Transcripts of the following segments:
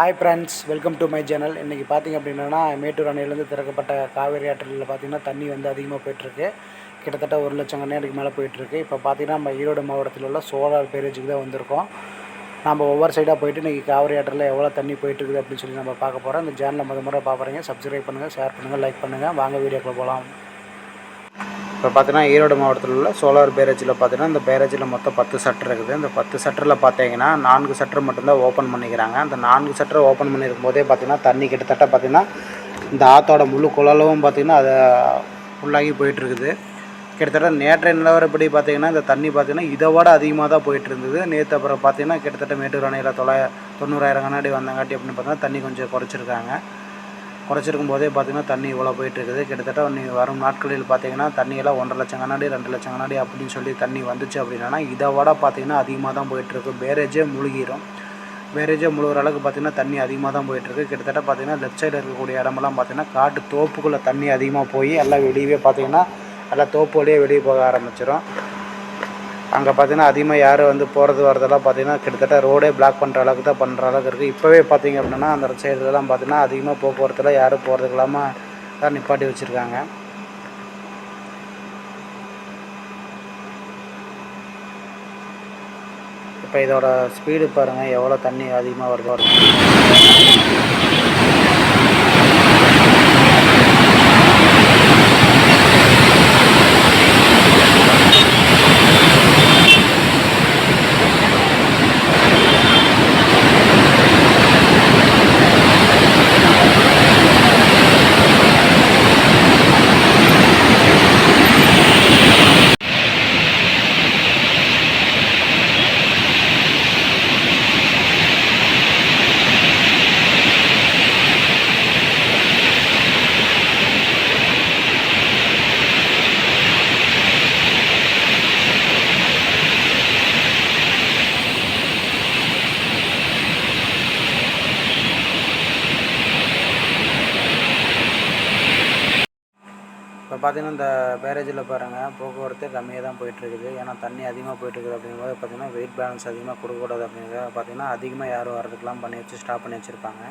Hi friends welcome to my channel இன்றைக்கி பார்த்திங்க அப்படின்னா மேட்டூர் அணையிலேருந்து திறக்கப்பட்ட காவேரி ஆற்றில் பார்த்தீங்கன்னா தண்ணி வந்து அதிகமாக போயிட்டுருக்கு. கிட்டத்தட்ட ஒரு லட்சம் கண்ணாடிக்கு மேலே போயிட்டுருக்கு. இப்போ பார்த்தீங்கன்னா நம்ம ஈரோடு மாவட்டத்தில் உள்ள சோலார் பேரேஜுக்கு தான் வந்திருக்கோம். நம்ம ஒவ்வொரு சைடாக போயிட்டு இன்றைக்கி காவிரி ஆற்றில் எவ்வளோ தண்ணி போயிட்டுருக்குது அப்படின்னு சொல்லி நம்ம பார்க்க போகிறோம் இந்த சேனலை முத முறை பார்க்குறீங்க சப்ஸ்கிரைப் பண்ணுங்கள் ஷேர் பண்ணுங்கள் லைக் பண்ணுங்கள் வாங்க வீடியோக்குள்ளே போகலாம் இப்போ பார்த்தீங்கன்னா ஈரோடு மாவட்டத்தில் உள்ள சோலார் பேரேஜில் பார்த்தீங்கன்னா இந்த பேரேஜில் மொத்தம் பத்து சட்டர் இருக்குது. இந்த பத்து சட்டரில் பார்த்தீங்கன்னா நான்கு சட்டர் மட்டும்தான் ஓப்பன் பண்ணிக்கிறாங்க. அந்த நான்கு சட்டர் ஓப்பன் பண்ணியிருக்கும் போதே பார்த்தீங்கன்னா தண்ணி கிட்டத்தட்ட பார்த்திங்கன்னா இந்த ஆற்றோட முழு குழலும் பார்த்தீங்கன்னா அதை ஃபுல்லாகி போயிட்டுருக்குது. கிட்டத்தட்ட நேற்றைய நிலவரப்படி பார்த்தீங்கன்னா இந்த தண்ணி பார்த்தீங்கன்னா இதை விட அதிகமாக தான் போயிட்டு இருந்தது நேற்று அப்புறம் பார்த்தீங்கன்னா கிட்டத்தட்ட மேட்டூர் அணையில் தொள்ளாய தொண்ணூறாயிரம் கண்ணாடி வந்தங்காட்டி அப்படின்னு பார்த்தீங்கன்னா தண்ணி கொஞ்சம் குறைச்சிருக்காங்க. குறைச்சிருக்கும் போதே பார்த்தீங்கன்னா தண்ணி இவ்வளோ போயிட்டு இருக்குது கிட்டத்தட்ட நீ வரும் நாட்களில் பார்த்தீங்கன்னா தண்ணியெல்லாம் ஒன்றரை லட்சம் கண்ணாடி ரெண்டு லட்சம் கண்ணாடி அப்படின்னு சொல்லி தண்ணி வந்துச்சு அப்படின்னா இதை விட பார்த்தீங்கன்னா அதிகமாக தான் போயிட்டுருக்கு. பேரேஜே முழுகிரும். பேரேஜே முழுகிற அளவுக்கு பார்த்தீங்கன்னா தண்ணி அதிகமாக தான் போயிட்டுருக்கு. கிட்டத்தட்ட பார்த்தீங்கன்னா லெஃப்ட் சைடில் இருக்கக்கூடிய இடமெல்லாம் பார்த்திங்கன்னா காட்டு தோப்புக்குள்ளே தண்ணி அதிகமாக போய் எல்லாம் வெளியவே பார்த்தீங்கன்னா எல்லாம் தோப்பு வழியே வெளியே போக ஆரம்பிச்சிடும் அங்கே பார்த்தீங்கன்னா அதிகமாக யாரும் வந்து போகிறது வரதெல்லாம் பார்த்தீங்கன்னா கிட்டத்தட்ட ரோடே பிளாக் பண்ணுற அளவுக்கு தான் பண்ணுற அளவுக்கு இருக்குது இப்போவே பார்த்தீங்க அப்படின்னா அந்த சைடுலலாம் பார்த்தீங்கன்னா அதிகமாக போக்குவரத்தில் யாரும் போகிறதுக்கு இல்லாமல் தான் நிப்பாட்டி வச்சுருக்காங்க. இப்போ இதோட ஸ்பீடு பாருங்கள் எவ்வளோ தண்ணி அதிகமாக வருதோ இப்போ பார்த்தீங்கன்னா இந்த பேரேஜில் பாருங்கள் போக்குவரத்து கம்மியாக தான் போயிட்டுருக்குது. ஏன்னா தண்ணி அதிகமாக போயிட்டுருக்குது அப்படிங்கும்போது பார்த்தீங்கன்னா வெயிட் பேலன்ஸ் அதிகமாக கொடுக்கக்கூடாது அப்படிங்கிறத பார்த்தீங்கன்னா அதிகமாக யாரும் வர்றதுக்கெலாம் பண்ணி வச்சு ஸ்டாப் பண்ணி வச்சுருப்பாங்க.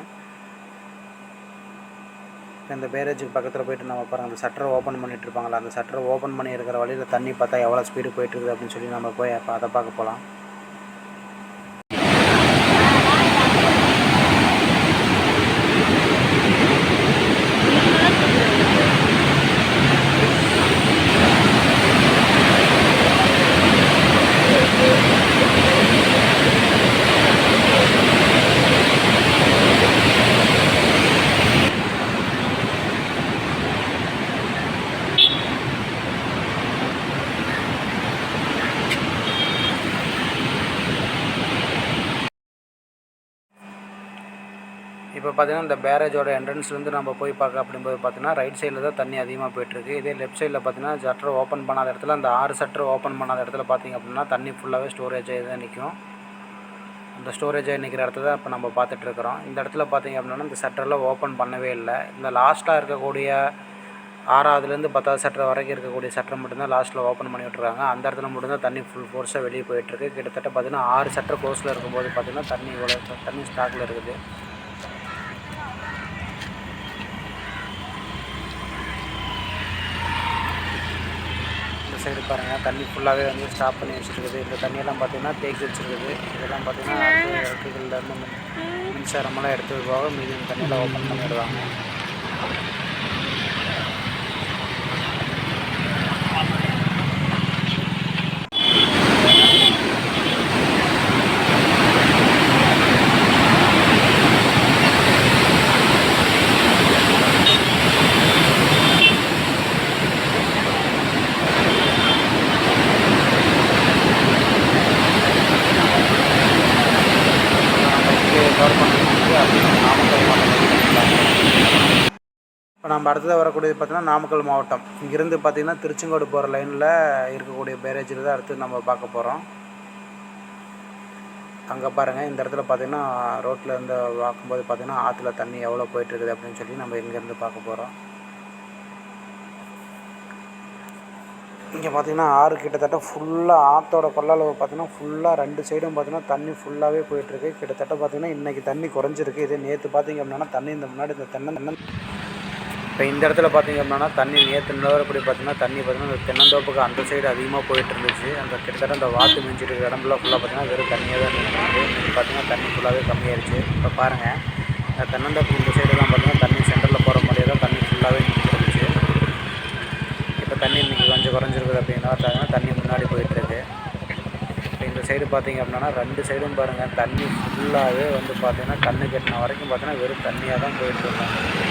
இந்த பேரேஜுக்கு பக்கத்தில் போயிட்டு நம்ம பாருங்கள் அந்த சட்டரை ஓப்பன் பண்ணிட்டு இருப்பாங்களா அந்த சட்டரை ஓப்பன் பண்ணி இருக்கிற வழியில் தண்ணி பார்த்தா எவ்வளோ ஸ்பீடு போயிட்டுருக்குது அப்படின்னு சொல்லி நம்ம போய் அப்போ அதை பார்க்க போகலாம் இப்போ பார்த்திங்கன்னா இந்த பேரேஜோட என்ட்ரன்ஸ்லேருந்து நம்ம போய் பார்க்க அப்படிங்கும்போது பார்த்தீங்கன்னா ரைட் சைடில் தான் தண்ணி அதிகமாக போயிட்டுருக்கு. இதே லெஃப்ட் சைடில் பார்த்தீங்கன்னா சட்டர் ஓப்பன் பண்ணாத இடத்துல அந்த ஆறு சட்டர் ஓப்பன் பண்ணாத இடத்துல பார்த்திங்க அப்படின்னா தண்ணி ஃபுல்லாகவே ஸ்டோரேஜ் தான் நிற்கும். அந்த ஸ்டோரேஜாக நிற்கிற இடத்த தான் இப்போ நம்ம பார்த்துட்ருக்குறோம் இந்த இடத்துல பார்த்தீங்க அப்படின்னா இந்த சட்டரில் ஓப்பன் பண்ணவே இல்லை. இந்த லாஸ்ட்டாக இருக்கக்கூடிய ஆறாவதுலேருந்து பத்தாவது சட்டர் வரைக்கும் இருக்கக்கூடிய சட்டர் மட்டும்தான் லாஸ்ட்டில் ஓப்பன் பண்ணி விட்ருக்காங்க அந்த இடத்துல மட்டும்தான் தண்ணி ஃபுல் ஃபோர்ஸாக வெளியே போயிட்டுருக்கு. கிட்டத்தட்ட பார்த்தீங்கன்னா ஆறு சட்டர் கோர்ஸில் இருக்கும்போது பார்த்தீங்கன்னா தண்ணி இவ்வளோ தண்ணி ஸ்டாக்கில் இருக்குது. இந்த சைடு பாருங்கள் தண்ணி ஃபுல்லாகவே வந்து ஸ்டாப் பண்ணி வச்சுருக்குது. இந்த தண்ணியெல்லாம் பார்த்தீங்கன்னா தேக்கி வச்சுருக்குது. இதெல்லாம் பார்த்தீங்கன்னா இடத்துகள்லேருந்து மின்சாரமெல்லாம் எடுத்து போக மீதி இந்த தண்ணியெல்லாம் ஓப்பன் பண்ணிடுவாங்க. இப்போ நம்ம அடுத்ததாக வரக்கூடியது பார்த்தீங்கன்னா நாமக்கல் மாவட்டம். இங்கேருந்து பார்த்தீங்கன்னா திருச்செங்கோடு போகிற லைனில் இருக்கக்கூடிய பேரேஜில் தான் அடுத்து நம்ம பார்க்க போகிறோம் அங்கே பாருங்கள் இந்த இடத்துல பார்த்தீங்கன்னா ரோட்டில் இருந்து பார்க்கும்போது பார்த்தீங்கன்னா ஆற்றுல தண்ணி எவ்வளோ போயிட்டுருக்குது அப்படின்னு சொல்லி நம்ம இங்கேருந்து பார்க்க போகிறோம் இங்கே பார்த்தீங்கன்னா ஆறு கிட்டத்தட்ட ஃபுல்லாக ஆற்றோட கொள்ளளவு பார்த்தீங்கன்னா ஃபுல்லாக ரெண்டு சைடும் பார்த்தீங்கன்னா தண்ணி ஃபுல்லாகவே போயிட்டுருக்கு கிட்டத்தட்ட பார்த்தீங்கன்னா இன்றைக்கி தண்ணி குறைஞ்சிருக்கு. இதே நேற்று பார்த்தீங்க அப்படின்னா தண்ணி இந்த முன்னாடி இந்த தென்னை தென்னை இப்போ இந்த இடத்துல பார்த்தீங்க அப்படின்னா தண்ணி நேற்று நிலவரப்படி பார்த்தீங்கன்னா தண்ணி பார்த்தீங்கன்னா இந்த தென்னந்தோப்புக்கு அந்த சைடு அதிகமாக போயிட்டு இருந்துச்சு. அந்த கிட்டத்தட்ட அந்த வாத்து மிஞ்சிட்டு இருக்கிற இடம்லாம் ஃபுல்லாக பார்த்தீங்கன்னா வெறும் தண்ணியாக தான் இருந்துச்சு இன்றைக்கி பார்த்தீங்கன்னா தண்ணி ஃபுல்லாகவே கம்மியாயிருச்சு. இப்போ பாருங்கள் இந்த தென்னந்தோப்பு இந்த சைடுலாம் பார்த்தீங்கன்னா தண்ணி சென்டரில் போகிற மாதிரியே தான் தண்ணி ஃபுல்லாகவே இருந்துச்சு. இப்போ தண்ணி இன்றைக்கி கொஞ்சம் குறைஞ்சிருக்குது அப்படின்னா பார்த்தீங்கன்னா தண்ணி முன்னாடி போயிட்டுருக்கு இந்த சைடு பார்த்தீங்க அப்படின்னா ரெண்டு சைடும் பாருங்கள் தண்ணி ஃபுல்லாகவே வந்து பார்த்தீங்கன்னா கண்ணு கட்டின வரைக்கும் பார்த்தீங்கன்னா வெறும் தண்ணியாக தான் போயிட்டுருக்காங்க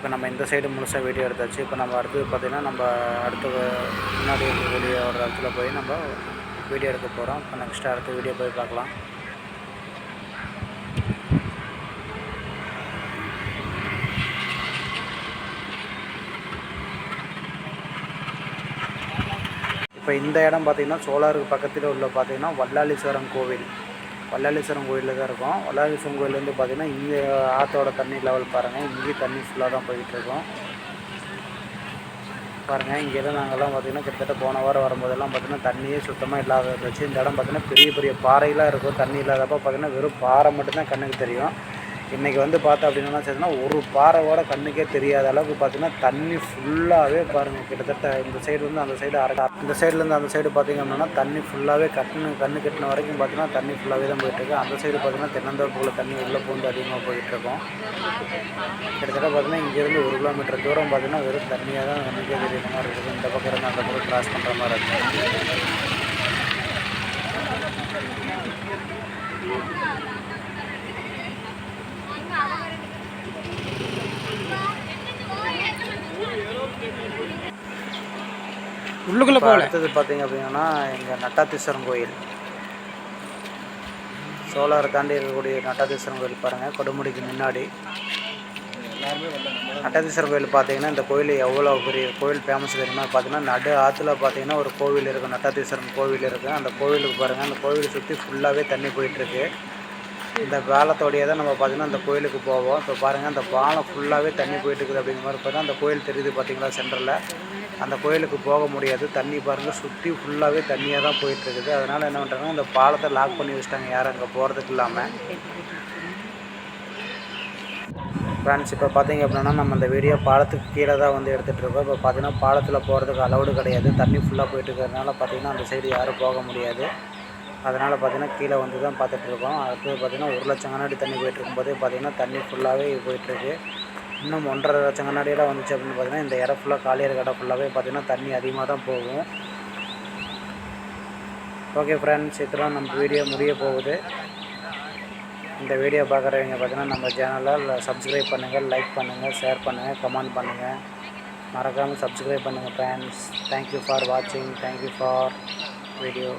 இப்போ நம்ம இந்த சைடு முழுசாக வீடியோ எடுத்தாச்சு. இப்போ நம்ம அடுத்தது பார்த்திங்கன்னா நம்ம அடுத்த முன்னாடி இருக்கக்கூடிய ஒரு இடத்துல போய் நம்ம வீடியோ எடுக்க போகிறோம் இப்போ நெக்ஸ்ட்டு அடுத்த வீடியோ போய் பார்க்கலாம். இப்போ இந்த இடம் பார்த்திங்கன்னா சோலாருக்கு பக்கத்தில் உள்ள பார்த்திங்கன்னா வல்லாளீஸ்வரம் கோவில். வல்லாளீஸ்வரம் கோயிலில் தான் இருக்கும். வல்லாளீஸ்வரம் கோயிலேருந்து பார்த்திங்கன்னா இங்கே ஆற்றோட தண்ணி லெவல் பாருங்கள் இங்கேயும் தண்ணி ஃபுல்லாக தான் போயிட்டுருக்கோம் பாருங்கள் பாருங்கள் இங்கேருந்து நாங்கள்லாம் பார்த்திங்கன்னா கிட்டத்தட்ட போன வாரம் வரும்போதெல்லாம் பார்த்திங்கன்னா தண்ணியே சுத்தமாக இல்லாத இருந்துச்சு இந்த இடம் பார்த்திங்கன்னா பெரிய பெரிய பாறையெலாம் இருக்கும். தண்ணி இல்லாதப்போ பார்த்திங்கன்னா வெறும் பாறை மட்டும்தான் கண்ணுக்கு தெரியும். இன்றைக்கி வந்து பார்த்தா அப்படின்னா சரினா ஒரு பாறையோட கண்ணுக்கே தெரியாத அளவுக்கு பார்த்திங்கன்னா தண்ணி ஃபுல்லாகவே பாருங்கள் கிட்டத்தட்ட இந்த சைடு வந்து அந்த சைடு அரை இந்த சைட்லேருந்து அந்த சைடு பார்த்திங்க அப்படின்னா தண்ணி ஃபுல்லாகவே கட்டுனு கண்ணு கட்டின வரைக்கும் பார்த்தீங்கன்னா தண்ணி ஃபுல்லாகவே தான் போயிட்டுருக்கு அந்த சைடு பார்த்திங்கன்னா தென்னந்தோப்புக்குள்ள தண்ணி உள்ளே பூந்து அதிகமாக போயிட்டுருக்கோம் கிட்டத்தட்ட பார்த்திங்கன்னா இங்கேருந்து ஒரு கிலோமீட்டர் தூரம் பார்த்திங்கன்னா வெறும் தண்ணியாக தான் கண்ணுக்கே தெரியுற மாதிரி இருக்குது. இந்த பக்கம் இருந்து அந்த பக்கம் கிராஸ் பண்ணுற மாதிரி இருக்குது உள்ளுக்குள்ளே போகல. அடுத்தது பார்த்தீங்க அப்படின்னா எங்கள் நட்டாத்தீஸ்வரன் கோயில். சோலாரை தாண்டி இருக்கக்கூடிய நட்டாத்தீஸ்வரன் கோயில் பாருங்கள் கொடுமுடிக்கு முன்னாடி. நட்டாத்தீஸ்வரர் கோயில் பார்த்தீங்கன்னா இந்த கோயில் எவ்வளோ பெரிய கோயில் ஃபேமஸ் தெரியுமா? பார்த்தீங்கன்னா நடு ஆற்றுல பார்த்தீங்கன்னா ஒரு கோவில் இருக்குது நட்டாத்தீஸ்வரன் கோவில் இருக்குது அந்த கோவிலுக்கு பாருங்கள் அந்த கோவிலை சுற்றி ஃபுல்லாகவே தண்ணி போயிட்டுருக்கு. இந்த பாலத்தோடையே தான் நம்ம பார்த்திங்கன்னா அந்த கோயிலுக்கு போவோம். இப்போ பாருங்கள் அந்த பாலம் ஃபுல்லாகவே தண்ணி போயிட்டுருக்குது அப்படிங்கிற மாதிரி பார்த்தா அந்த கோயில் தெரியுது பார்த்தீங்களா சென்டரில் அந்த கோயிலுக்கு போக முடியாது. தண்ணி பாருங்கள் சுற்றி ஃபுல்லாகவே தண்ணியாக தான் போயிட்டுருக்குது. அதனால் என்ன பண்ணுறாங்கன்னா இந்த பாலத்தை லாக் பண்ணி வச்சிட்டாங்க யாரும் அங்கே போகிறதுக்கு இல்லாமல் ஃப்ரெண்ட்ஸ் இப்போ பார்த்தீங்க அப்படின்னா நம்ம இந்த வீடியோ பாலத்துக்கு கீழே தான் வந்து எடுத்துகிட்டு இருக்கோம். இப்போ பார்த்தீங்கன்னா பாலத்தில் போகிறதுக்கு அலௌடு கிடையாது. தண்ணி ஃபுல்லாக போயிட்டு இருக்கிறதுனால பார்த்தீங்கன்னா அந்த சைடு யாரும் போக முடியாது. அதனால் பார்த்தீங்கன்னா கீழே வந்து தான் பார்த்துட்ருக்கோம் அடுத்தது பார்த்திங்கன்னா ஒரு லட்சம் கண்ணாடி தண்ணி போயிட்டுருக்கும் போதே பார்த்திங்கன்னா தண்ணி ஃபுல்லாகவே போயிட்டுருக்கு. இன்னும் ஒன்றரை லட்சம் கண்ணாடியெல்லாம் வந்துச்சு அப்படின்னு பார்த்தீங்கன்னா இந்த இடம் ஃபுல்லாக காலியர் கடை ஃபுல்லாகவே பார்த்திங்கன்னா தண்ணி அதிகமாக தான் போகும். ஓகே ஃப்ரெண்ட்ஸ் இதெல்லாம் நம்ம வீடியோ முடிய போகுது. இந்த வீடியோ பார்க்குறவங்க பார்த்தீங்கன்னா நம்ம சேனலை சப்ஸ்கிரைப் பண்ணுங்கள் லைக் பண்ணுங்கள் ஷேர் பண்ணுங்கள் கமெண்ட் பண்ணுங்கள் மறக்காமல் சப்ஸ்கிரைப் பண்ணுங்கள் ஃப்ரெண்ட்ஸ் தேங்க்யூ ஃபார் வாட்சிங் தேங்க்யூ ஃபார் வீடியோ